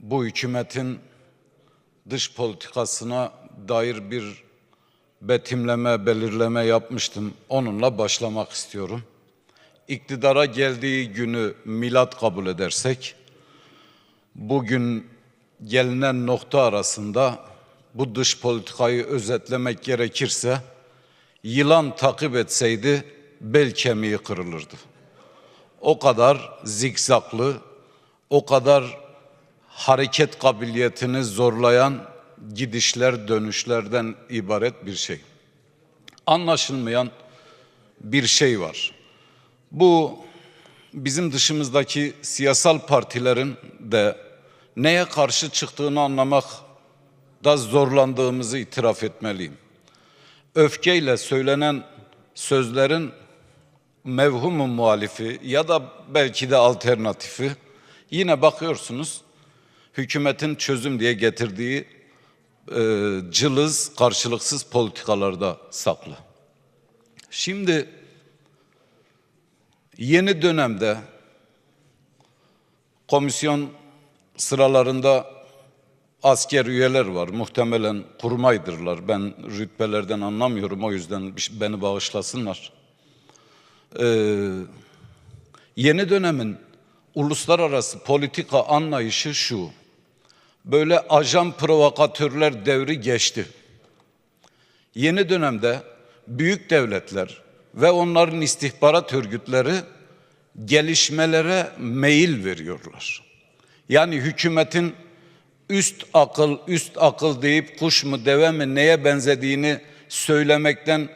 bu hükümetin dış politikasına dair bir betimleme, belirleme yapmıştım. Onunla başlamak istiyorum. İktidara geldiği günü milat kabul edersek, bugün gelinen nokta arasında bu dış politikayı özetlemek gerekirse, yılan takip etseydi bel kemiği kırılırdı. O kadar zikzaklı, o kadar hareket kabiliyetini zorlayan gidişler dönüşlerden ibaret bir şey. Anlaşılmayan bir şey var. Bu bizim dışımızdaki siyasal partilerin de neye karşı çıktığını anlamak da zorlandığımızı itiraf etmeliyim. Öfkeyle söylenen sözlerin mevhumu muhalifi ya da belki de alternatifi yine bakıyorsunuz hükümetin çözüm diye getirdiği e, cılız, karşılıksız politikalarda saklı. Şimdi yeni dönemde komisyon sıralarında asker üyeler var. Muhtemelen kurmaydırlar. Ben rütbelerden anlamıyorum. O yüzden beni bağışlasınlar. Ee, yeni dönemin uluslararası politika anlayışı şu. Böyle ajan provokatörler devri geçti. Yeni dönemde büyük devletler ve onların istihbarat örgütleri gelişmelere meyil veriyorlar. Yani hükümetin üst akıl, üst akıl deyip kuş mu deve mi neye benzediğini söylemekten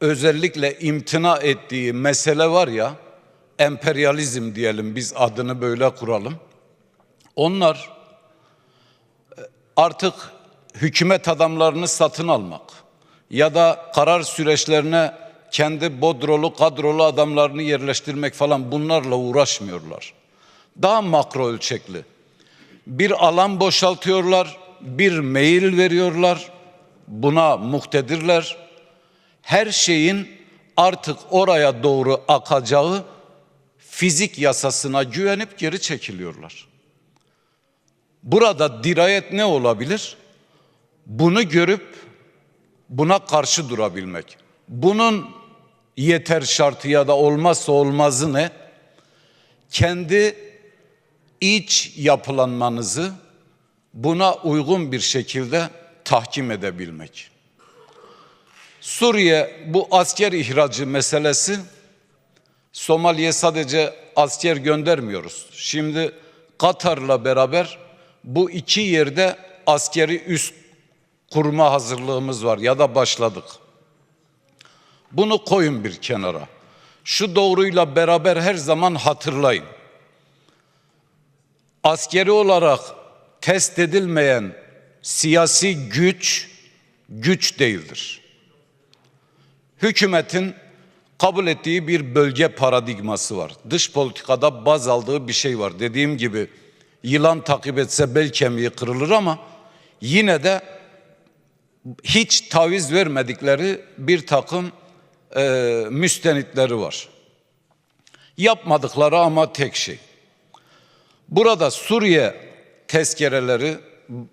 özellikle imtina ettiği mesele var ya, emperyalizm diyelim biz adını böyle kuralım. Onlar artık hükümet adamlarını satın almak ya da karar süreçlerine kendi bodrolu kadrolu adamlarını yerleştirmek falan bunlarla uğraşmıyorlar. Daha makro ölçekli. Bir alan boşaltıyorlar, bir mail veriyorlar. Buna muhtedirler. Her şeyin artık oraya doğru akacağı fizik yasasına güvenip geri çekiliyorlar. Burada dirayet ne olabilir? Bunu görüp buna karşı durabilmek. Bunun yeter şartı ya da olmazsa olmazı ne? Kendi iç yapılanmanızı buna uygun bir şekilde tahkim edebilmek. Suriye bu asker ihracı meselesi Somali'ye sadece asker göndermiyoruz. Şimdi Katar'la beraber bu iki yerde askeri üst kurma hazırlığımız var ya da başladık. Bunu koyun bir kenara. Şu doğruyla beraber her zaman hatırlayın. Askeri olarak test edilmeyen siyasi güç güç değildir. Hükümetin kabul ettiği bir bölge paradigması var. Dış politikada baz aldığı bir şey var. Dediğim gibi yılan takip etse bel kemiği kırılır ama yine de hiç taviz vermedikleri bir takım e, müstenitleri var. Yapmadıkları ama tek şey. Burada Suriye tezkereleri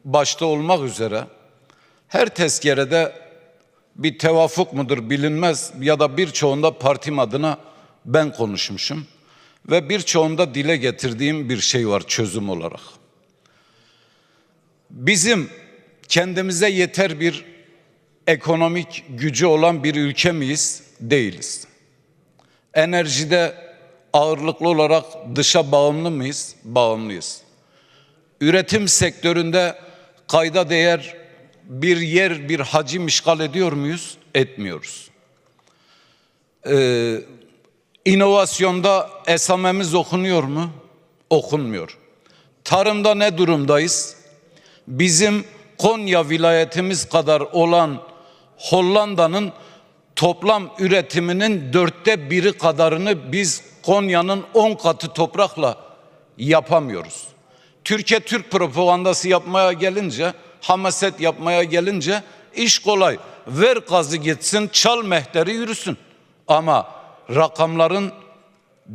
başta olmak üzere her tezkerede bir tevafuk mudur bilinmez ya da birçoğunda partim adına ben konuşmuşum ve birçoğunda dile getirdiğim bir şey var çözüm olarak. Bizim kendimize yeter bir ekonomik gücü olan bir ülke miyiz? Değiliz. Enerjide ağırlıklı olarak dışa bağımlı mıyız? Bağımlıyız. Üretim sektöründe kayda değer bir yer, bir hacim işgal ediyor muyuz? Etmiyoruz. Ee, inovasyonda esamemiz okunuyor mu? Okunmuyor. Tarımda ne durumdayız? Bizim Konya vilayetimiz kadar olan Hollanda'nın toplam üretiminin dörtte biri kadarını biz Konya'nın on katı toprakla yapamıyoruz. Türkiye Türk propagandası yapmaya gelince, hamaset yapmaya gelince iş kolay. Ver gazı gitsin, çal mehteri yürüsün. Ama rakamların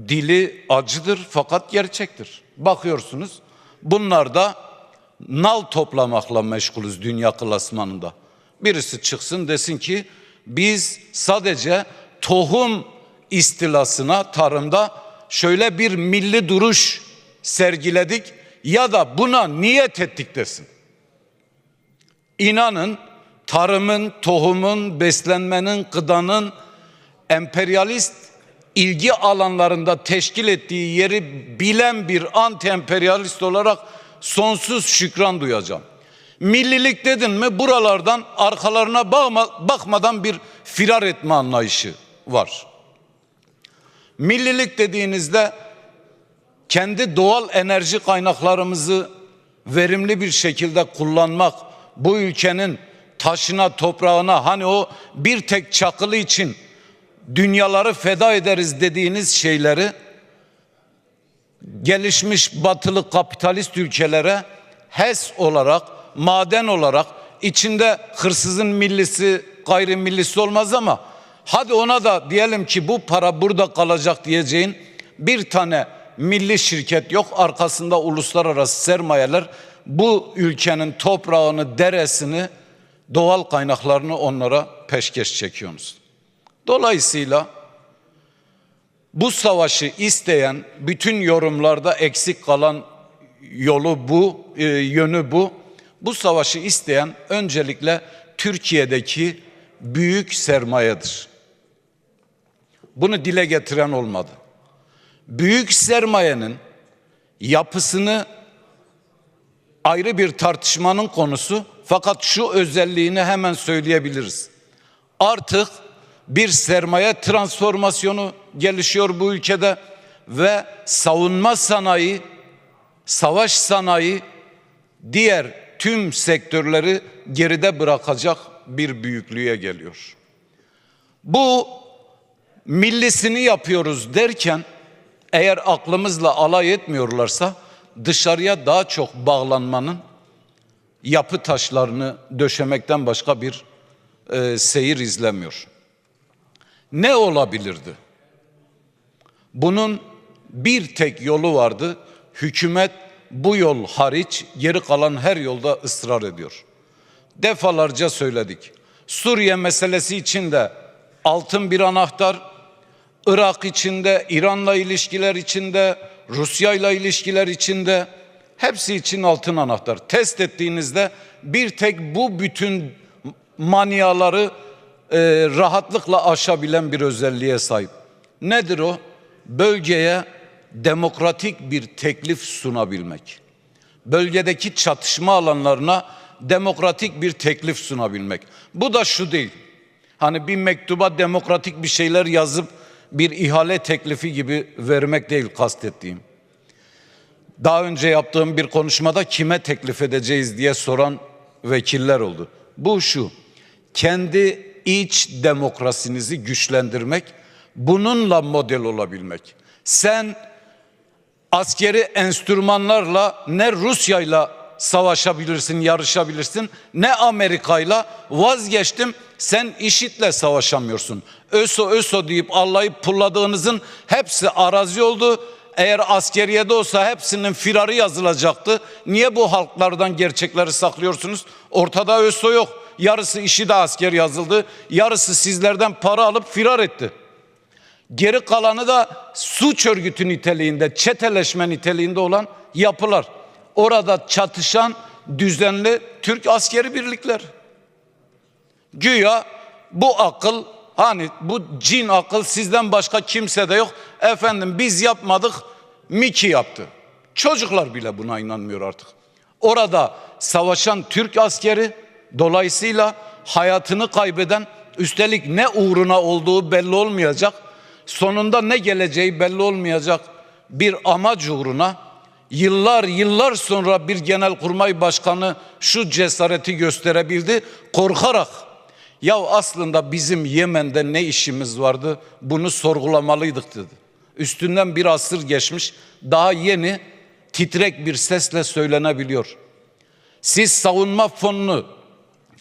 dili acıdır fakat gerçektir. Bakıyorsunuz bunlar da nal toplamakla meşgulüz dünya klasmanında. Birisi çıksın desin ki biz sadece tohum istilasına tarımda şöyle bir milli duruş sergiledik ya da buna niyet ettik desin. İnanın tarımın, tohumun, beslenmenin, gıdanın emperyalist ilgi alanlarında teşkil ettiği yeri bilen bir anti-emperyalist olarak sonsuz şükran duyacağım. Millilik dedin mi buralardan arkalarına bakma, bakmadan bir firar etme anlayışı var. Millilik dediğinizde kendi doğal enerji kaynaklarımızı verimli bir şekilde kullanmak, bu ülkenin taşına, toprağına hani o bir tek çakılı için dünyaları feda ederiz dediğiniz şeyleri gelişmiş batılı kapitalist ülkelere HES olarak, maden olarak içinde hırsızın millisi, gayrimillisi olmaz ama hadi ona da diyelim ki bu para burada kalacak diyeceğin bir tane milli şirket yok. Arkasında uluslararası sermayeler bu ülkenin toprağını, deresini, doğal kaynaklarını onlara peşkeş çekiyorsunuz. Dolayısıyla bu savaşı isteyen bütün yorumlarda eksik kalan yolu bu, e, yönü bu. Bu savaşı isteyen öncelikle Türkiye'deki büyük sermayedir. Bunu dile getiren olmadı. Büyük sermayenin yapısını ayrı bir tartışmanın konusu fakat şu özelliğini hemen söyleyebiliriz. Artık bir sermaye transformasyonu gelişiyor bu ülkede ve savunma sanayi, savaş sanayi, diğer tüm sektörleri geride bırakacak bir büyüklüğe geliyor. Bu millisini yapıyoruz derken eğer aklımızla alay etmiyorlarsa dışarıya daha çok bağlanmanın yapı taşlarını döşemekten başka bir e, seyir izlemiyor. Ne olabilirdi? Bunun bir tek yolu vardı. Hükümet bu yol hariç geri kalan her yolda ısrar ediyor. Defalarca söyledik. Suriye meselesi için de altın bir anahtar, Irak içinde, İran'la ilişkiler içinde, Rusya'yla ilişkiler içinde hepsi için altın anahtar. Test ettiğinizde bir tek bu bütün manyaları e, rahatlıkla aşabilen bir özelliğe sahip. Nedir o? Bölgeye demokratik bir teklif sunabilmek. Bölgedeki çatışma alanlarına demokratik bir teklif sunabilmek. Bu da şu değil. Hani bir mektuba demokratik bir şeyler yazıp bir ihale teklifi gibi vermek değil kastettiğim. Daha önce yaptığım bir konuşmada kime teklif edeceğiz diye soran vekiller oldu. Bu şu. Kendi iç demokrasinizi güçlendirmek, bununla model olabilmek. Sen askeri enstrümanlarla ne Rusya'yla savaşabilirsin, yarışabilirsin, ne Amerika'yla vazgeçtim sen işitle savaşamıyorsun. Öso öso deyip Allah'ı pulladığınızın hepsi arazi oldu. Eğer askeriyede olsa hepsinin firarı yazılacaktı. Niye bu halklardan gerçekleri saklıyorsunuz? Ortada ÖSO yok. Yarısı işi de asker yazıldı. Yarısı sizlerden para alıp firar etti. Geri kalanı da suç örgütü niteliğinde, çeteleşme niteliğinde olan yapılar. Orada çatışan düzenli Türk askeri birlikler. Güya bu akıl hani bu cin akıl sizden başka kimse de yok. Efendim biz yapmadık Miki yaptı. Çocuklar bile buna inanmıyor artık. Orada savaşan Türk askeri dolayısıyla hayatını kaybeden üstelik ne uğruna olduğu belli olmayacak sonunda ne geleceği belli olmayacak bir amaç uğruna yıllar yıllar sonra bir genelkurmay başkanı şu cesareti gösterebildi korkarak ya aslında bizim Yemen'de ne işimiz vardı bunu sorgulamalıydık dedi. Üstünden bir asır geçmiş daha yeni titrek bir sesle söylenebiliyor. Siz savunma fonunu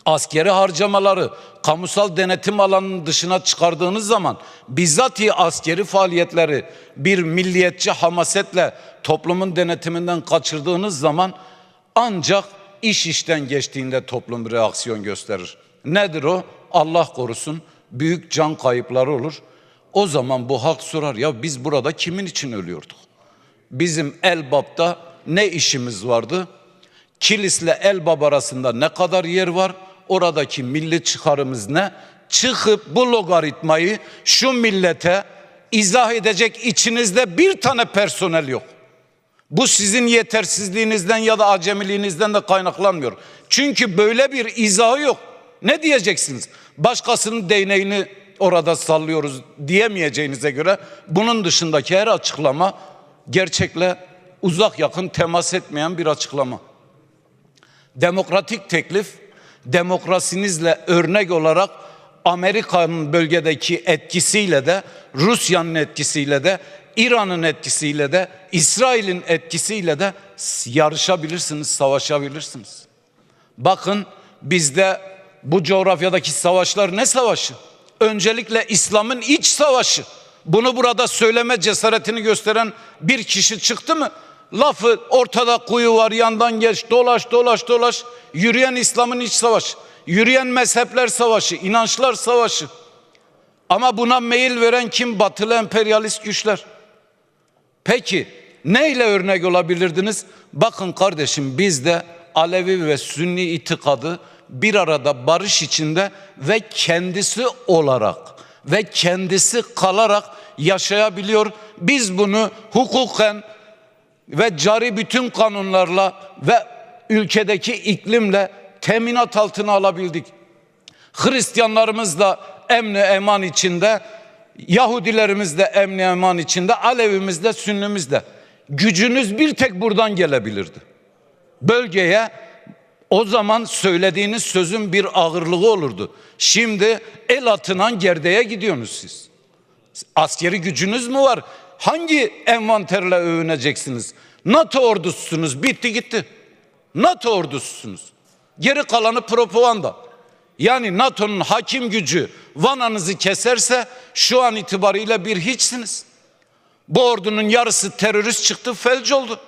askeri harcamaları kamusal denetim alanının dışına çıkardığınız zaman bizzati askeri faaliyetleri bir milliyetçi hamasetle toplumun denetiminden kaçırdığınız zaman ancak iş işten geçtiğinde toplum reaksiyon gösterir. Nedir o? Allah korusun büyük can kayıpları olur. O zaman bu halk sorar ya biz burada kimin için ölüyorduk? Bizim Elbap'ta ne işimiz vardı? Kilis'le Elbap arasında ne kadar yer var? Oradaki milli çıkarımız ne? Çıkıp bu logaritmayı şu millete izah edecek içinizde bir tane personel yok. Bu sizin yetersizliğinizden ya da acemiliğinizden de kaynaklanmıyor. Çünkü böyle bir izahı yok. Ne diyeceksiniz? Başkasının değneğini orada sallıyoruz diyemeyeceğinize göre bunun dışındaki her açıklama gerçekle uzak yakın temas etmeyen bir açıklama. Demokratik teklif demokrasinizle örnek olarak Amerika'nın bölgedeki etkisiyle de Rusya'nın etkisiyle de İran'ın etkisiyle de İsrail'in etkisiyle de yarışabilirsiniz, savaşabilirsiniz. Bakın bizde bu coğrafyadaki savaşlar ne savaşı? Öncelikle İslam'ın iç savaşı. Bunu burada söyleme cesaretini gösteren bir kişi çıktı mı? Lafı ortada kuyu var yandan geç dolaş dolaş dolaş. Yürüyen İslam'ın iç savaşı. Yürüyen mezhepler savaşı, inançlar savaşı. Ama buna meyil veren kim? Batılı emperyalist güçler. Peki neyle örnek olabilirdiniz? Bakın kardeşim bizde Alevi ve Sünni itikadı bir arada barış içinde ve kendisi olarak ve kendisi kalarak yaşayabiliyor. Biz bunu hukuken ve cari bütün kanunlarla ve ülkedeki iklimle teminat altına alabildik. Hristiyanlarımız da emni eman içinde, Yahudilerimiz de emni eman içinde, Alevimiz de Sünnimiz de. Gücünüz bir tek buradan gelebilirdi. Bölgeye o zaman söylediğiniz sözün bir ağırlığı olurdu. Şimdi el atınan gerdeğe gidiyorsunuz siz. Askeri gücünüz mü var? Hangi envanterle övüneceksiniz? NATO ordususunuz. Bitti gitti. NATO ordususunuz. Geri kalanı propaganda. Yani NATO'nun hakim gücü vananızı keserse şu an itibariyle bir hiçsiniz. Bu ordunun yarısı terörist çıktı, felç oldu.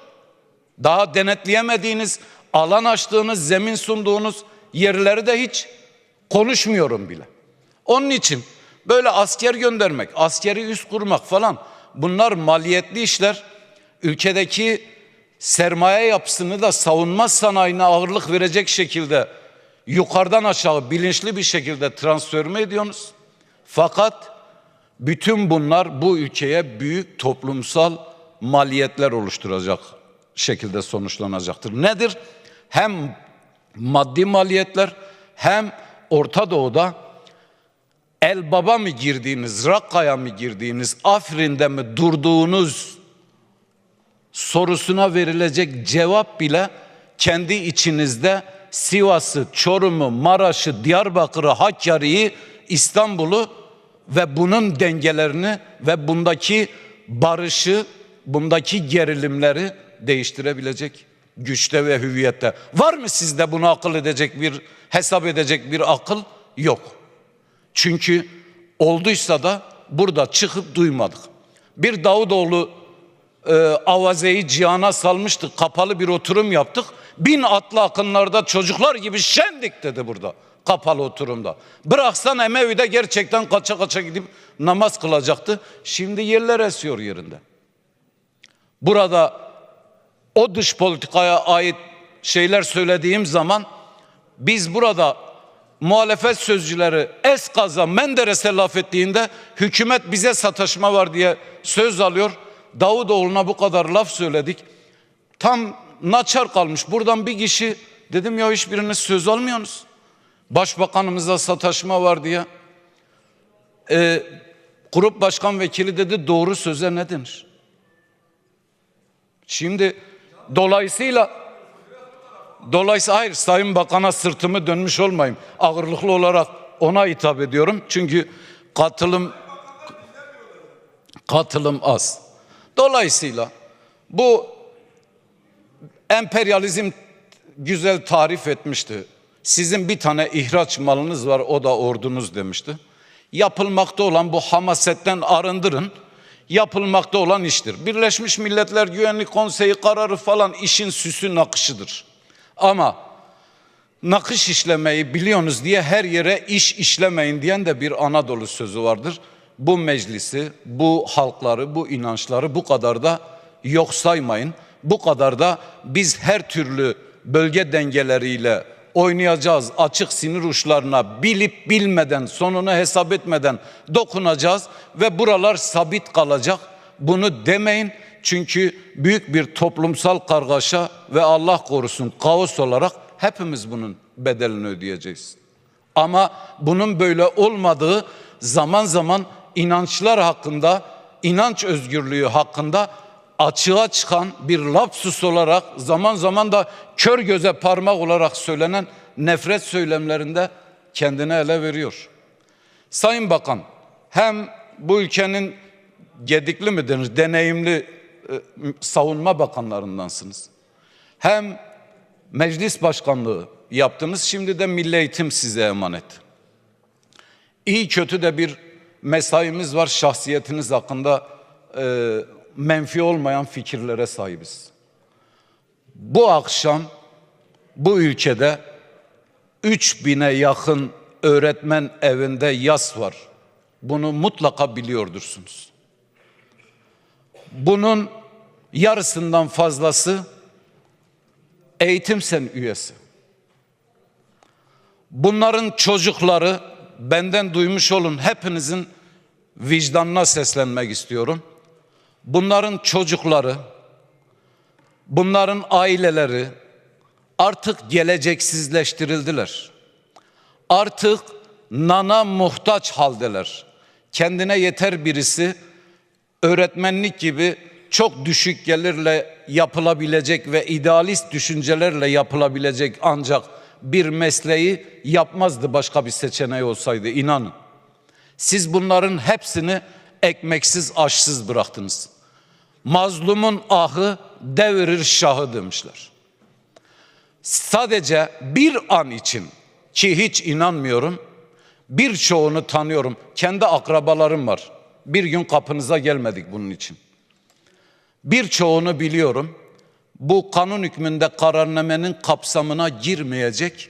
Daha denetleyemediğiniz, alan açtığınız, zemin sunduğunuz yerleri de hiç konuşmuyorum bile. Onun için böyle asker göndermek, askeri üs kurmak falan bunlar maliyetli işler. Ülkedeki sermaye yapısını da savunma sanayine ağırlık verecek şekilde yukarıdan aşağı bilinçli bir şekilde transfer mi ediyorsunuz? Fakat bütün bunlar bu ülkeye büyük toplumsal maliyetler oluşturacak şekilde sonuçlanacaktır. Nedir? Hem maddi maliyetler hem Orta Doğu'da El Baba mı girdiğiniz, Rakka'ya mı girdiğiniz, Afrin'de mi durduğunuz sorusuna verilecek cevap bile kendi içinizde Sivas'ı, Çorum'u, Maraş'ı, Diyarbakır'ı, Hakkari'yi, İstanbul'u ve bunun dengelerini ve bundaki barışı, bundaki gerilimleri değiştirebilecek güçte ve hüviyette. Var mı sizde bunu akıl edecek bir, hesap edecek bir akıl? Yok. Çünkü olduysa da burada çıkıp duymadık. Bir Davutoğlu e, avazeyi cihana salmıştık. Kapalı bir oturum yaptık. Bin atlı akınlarda çocuklar gibi şendik dedi burada. Kapalı oturumda. Bıraksan Emevi'de gerçekten kaça kaça gidip namaz kılacaktı. Şimdi yerler esiyor yerinde. Burada o dış politikaya ait şeyler söylediğim zaman biz burada muhalefet sözcüleri eskaza Menderes'e laf ettiğinde hükümet bize sataşma var diye söz alıyor. Davutoğlu'na bu kadar laf söyledik. Tam naçar kalmış. Buradan bir kişi dedim ya hiçbiriniz söz almıyorsunuz. Başbakanımıza sataşma var diye. Ee, grup başkan vekili dedi doğru söze ne denir? Şimdi dolayısıyla dolayısıyla hayır Sayın Bakan'a sırtımı dönmüş olmayayım. Ağırlıklı olarak ona hitap ediyorum. Çünkü katılım katılım az. Dolayısıyla bu emperyalizm güzel tarif etmişti. Sizin bir tane ihraç malınız var o da ordunuz demişti. Yapılmakta olan bu hamasetten arındırın. Yapılmakta olan iştir. Birleşmiş Milletler Güvenlik Konseyi kararı falan işin süsü nakışıdır. Ama nakış işlemeyi biliyorsunuz diye her yere iş işlemeyin diyen de bir Anadolu sözü vardır. Bu meclisi, bu halkları, bu inançları bu kadar da yok saymayın. Bu kadar da biz her türlü bölge dengeleriyle oynayacağız. Açık sinir uçlarına bilip bilmeden, sonunu hesap etmeden dokunacağız ve buralar sabit kalacak. Bunu demeyin. Çünkü büyük bir toplumsal kargaşa ve Allah korusun kaos olarak hepimiz bunun bedelini ödeyeceğiz. Ama bunun böyle olmadığı zaman zaman inançlar hakkında, inanç özgürlüğü hakkında açığa çıkan bir lapsus olarak zaman zaman da kör göze parmak olarak söylenen nefret söylemlerinde kendine ele veriyor. Sayın Bakan hem bu ülkenin gedikli mi denir, deneyimli e, savunma bakanlarındansınız. Hem meclis başkanlığı yaptınız, şimdi de milli eğitim size emanet. İyi kötü de bir mesaimiz var, şahsiyetiniz hakkında e, menfi olmayan fikirlere sahibiz. Bu akşam bu ülkede 3000'e yakın öğretmen evinde yas var. Bunu mutlaka biliyordursunuz. Bunun yarısından fazlası eğitim sen üyesi. Bunların çocukları benden duymuş olun hepinizin vicdanına seslenmek istiyorum. Bunların çocukları, bunların aileleri artık geleceksizleştirildiler. Artık nana muhtaç haldeler. Kendine yeter birisi öğretmenlik gibi çok düşük gelirle yapılabilecek ve idealist düşüncelerle yapılabilecek ancak bir mesleği yapmazdı başka bir seçeneği olsaydı inanın. Siz bunların hepsini ekmeksiz aşsız bıraktınız. Mazlumun ahı devirir şahı demişler. Sadece bir an için ki hiç inanmıyorum birçoğunu tanıyorum. Kendi akrabalarım var. Bir gün kapınıza gelmedik bunun için. Birçoğunu biliyorum. Bu kanun hükmünde kararnamenin kapsamına girmeyecek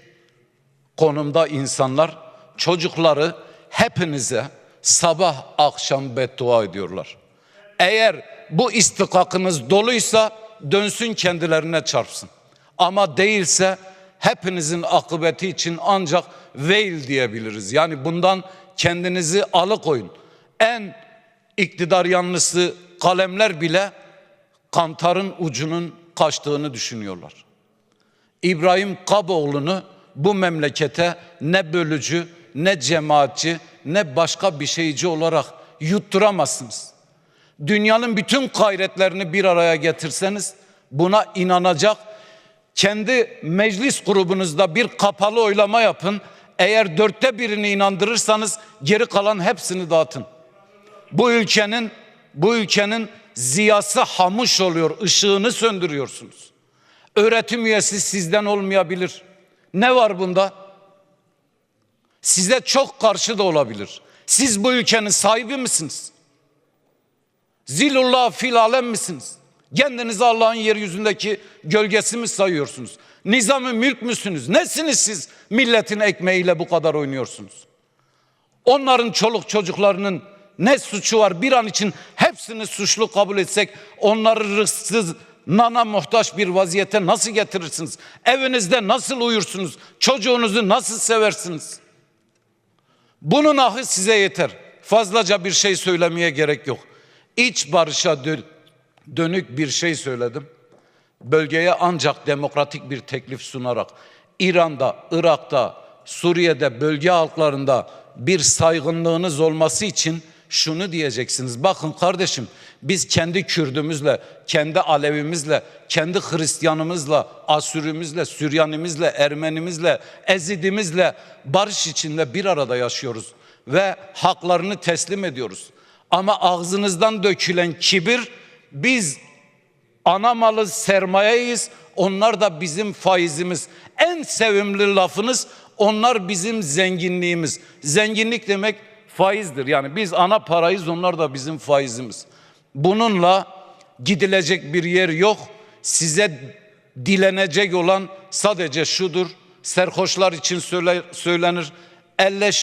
konumda insanlar çocukları hepinize sabah akşam beddua ediyorlar. Eğer bu istikakınız doluysa dönsün kendilerine çarpsın. Ama değilse hepinizin akıbeti için ancak veil diyebiliriz. Yani bundan kendinizi alıkoyun. En iktidar yanlısı kalemler bile kantarın ucunun kaçtığını düşünüyorlar. İbrahim Kaboğlu'nu bu memlekete ne bölücü, ne cemaatçi, ne başka bir şeyci olarak yutturamazsınız. Dünyanın bütün gayretlerini bir araya getirseniz buna inanacak. Kendi meclis grubunuzda bir kapalı oylama yapın. Eğer dörtte birini inandırırsanız geri kalan hepsini dağıtın. Bu ülkenin bu ülkenin ziyası hamuş oluyor, ışığını söndürüyorsunuz. Öğretim üyesi sizden olmayabilir. Ne var bunda? Size çok karşı da olabilir. Siz bu ülkenin sahibi misiniz? Zilullah fil alem misiniz? Kendinizi Allah'ın yeryüzündeki gölgesi mi sayıyorsunuz? Nizamı mülk müsünüz? Nesiniz siz milletin ekmeğiyle bu kadar oynuyorsunuz? Onların çoluk çocuklarının ne suçu var bir an için hepsini suçlu kabul etsek onları rızksız nana muhtaç bir vaziyete nasıl getirirsiniz? Evinizde nasıl uyursunuz? Çocuğunuzu nasıl seversiniz? Bunun ahı size yeter. Fazlaca bir şey söylemeye gerek yok. İç barışa dönük bir şey söyledim. Bölgeye ancak demokratik bir teklif sunarak İran'da, Irak'ta, Suriye'de, bölge halklarında bir saygınlığınız olması için şunu diyeceksiniz. Bakın kardeşim biz kendi Kürdümüzle, kendi Alevimizle, kendi Hristiyanımızla, Asürümüzle, Süryanimizle, Ermenimizle, Ezidimizle barış içinde bir arada yaşıyoruz ve haklarını teslim ediyoruz. Ama ağzınızdan dökülen kibir biz ana malı sermayeyiz. Onlar da bizim faizimiz. En sevimli lafınız onlar bizim zenginliğimiz. Zenginlik demek faizdir. Yani biz ana parayız onlar da bizim faizimiz. Bununla gidilecek bir yer yok. Size dilenecek olan sadece şudur. Serhoşlar için söyle- söylenir. Elleş